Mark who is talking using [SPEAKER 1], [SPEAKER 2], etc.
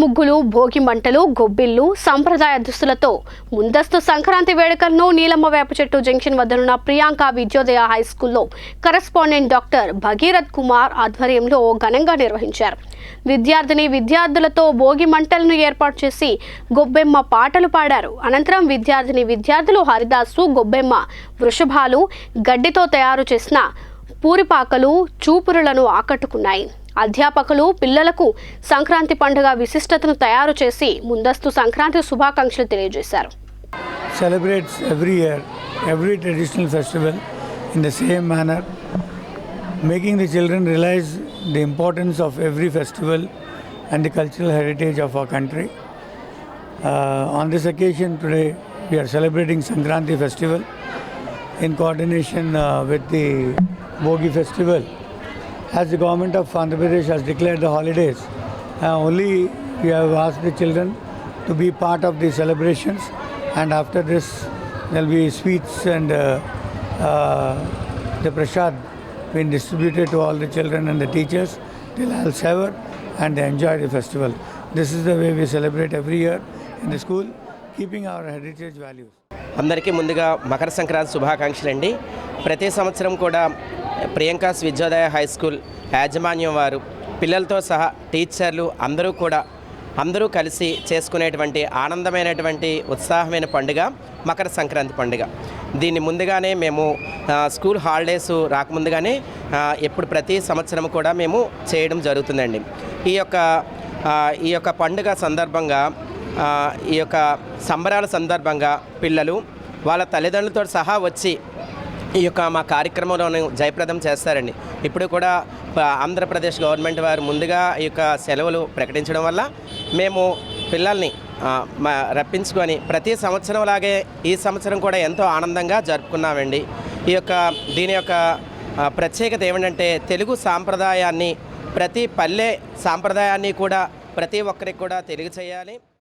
[SPEAKER 1] ముగ్గులు భోగి మంటలు గొబ్బిళ్ళు సంప్రదాయ దుస్తులతో ముందస్తు సంక్రాంతి వేడుకలను నీలమ్మ వేప చెట్టు జంక్షన్ వద్దనున్న ప్రియాంక విద్యోదయ హై స్కూల్లో కరెస్పాండెంట్ డాక్టర్ భగీరథ్ కుమార్ ఆధ్వర్యంలో ఘనంగా నిర్వహించారు. విద్యార్థిని విద్యార్థులతో భోగి మంటలను ఏర్పాటు చేసి గొబ్బెమ్మ పాటలు పాడారు. అనంతరం విద్యార్థిని విద్యార్థులు హరిదాసు గొబ్బెమ్మ వృషభాలు గడ్డితో తయారు చేసిన పూరిపాకలు చూపురులను ఆకట్టుకున్నాయి. అధ్యాపకులు పిల్లలకు సంక్రాంతి పండుగ విశిష్టతను తయారు చేసి ముందస్తు సంక్రాంతి శుభాకాంక్షలు తెలియజేశారు
[SPEAKER 2] celebrates every year every traditional festival in the same manner making the children realise the importance of every festival and the cultural heritage of our country on this occasion today we are celebrating Sankranti festival in coordination with the Bhogi festival As the government of Andhra Pradesh has declared the holidays, uh, only we have asked the children to be part of the celebrations, and after this, there will be sweets and uh, uh, the prasad being distributed to all the children and the teachers till all sever, and they enjoy the festival. This is the way we celebrate every year in the school, keeping our heritage values.
[SPEAKER 3] అందరికీ ముందుగా మకర సంక్రాంతి శుభాకాంక్షలు అండి ప్రతి సంవత్సరం కూడా Priyanka Vidyodaya high school యాజమాన్యం వారు పిల్లలతో సహా టీచర్లు అందరూ కూడా అందరూ కలిసి చేసుకునేటువంటి ఆనందమైనటువంటి ఉత్సాహమైన పండుగ మకర సంక్రాంతి పండుగ. దీన్ని ముందుగానే మేము స్కూల్ హాలిడేస్ రాకముందుగానే ఎప్పుడు ప్రతి సంవత్సరం కూడా మేము చేయడం జరుగుతుందండి. ఈ యొక్క ఈ యొక్క పండుగ సందర్భంగా ఈ యొక్క సంబరాల సందర్భంగా పిల్లలు వాళ్ళ తల్లిదండ్రులతో సహా వచ్చి ఈ యొక్క మా కార్యక్రమంలో జయప్రదం చేస్తారండి. ఇప్పుడు కూడా ప- ఆంధ్రప్రదేశ్ గవర్నమెంట్ వారు ముందుగా ఈ యొక్క సెలవులు ప్రకటించడం వల్ల మేము పిల్లల్ని మా రప్పించుకొని ప్రతి సంవత్సరం లాగే ఈ సంవత్సరం కూడా ఎంతో ఆనందంగా జరుపుకున్నామండి. ఈ యొక్క దీని యొక్క ప్రత్యేకత ఏమిటంటే తెలుగు సాంప్రదాయాన్ని ప్రతి పల్లె సాంప్రదాయాన్ని కూడా ప్రతి ఒక్కరికి కూడా తెలియచేయాలి.